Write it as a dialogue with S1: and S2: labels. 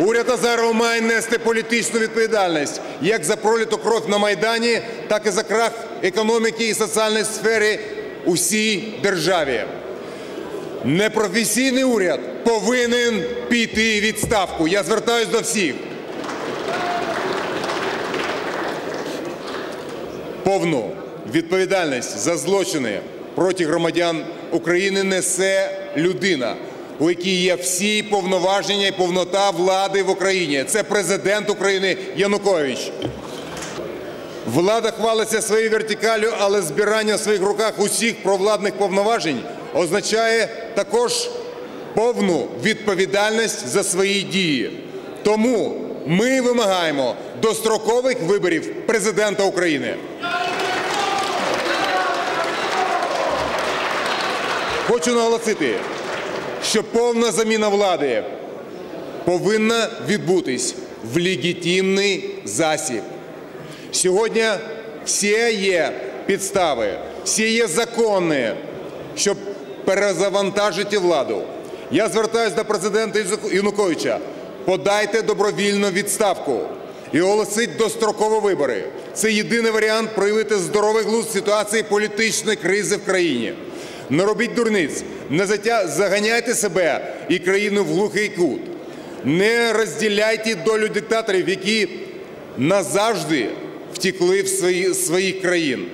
S1: Уряд Азарова має нести політичну відповідальність як за проліту кров на Майдані, так і за крах економіки і соціальної сфери у всій державі. Непрофесійний уряд повинен піти відставку. Я звертаюсь до всіх. Повну відповідальність за злочини проти громадян України несе людина, у якій є всі повноваження і повнота влади в Україні. Це президент України Янукович. Влада хвалиться своєю вертикалю, але збирання в своїх руках усіх провладних повноважень означає також повну відповідальність за свої дії. Тому ми вимагаємо дострокових виборів президента України. Хочу наголосити, що повна заміна влади повинна відбутись в легітимний засіб. Сьогодні всі є підстави, всі є закони, щоб перезавантажити владу. Я звертаюся до президента Януковича. Подайте добровільну відставку і оголосіть дострокові вибори. Це єдиний варіант проявити здоровий глузд ситуації політичної кризи в країні. Не робіть дурниць, не заганяйте себе і країну в глухий кут. Не розділяйте долю диктаторів, які назавжди втекли в свої, своїх країн.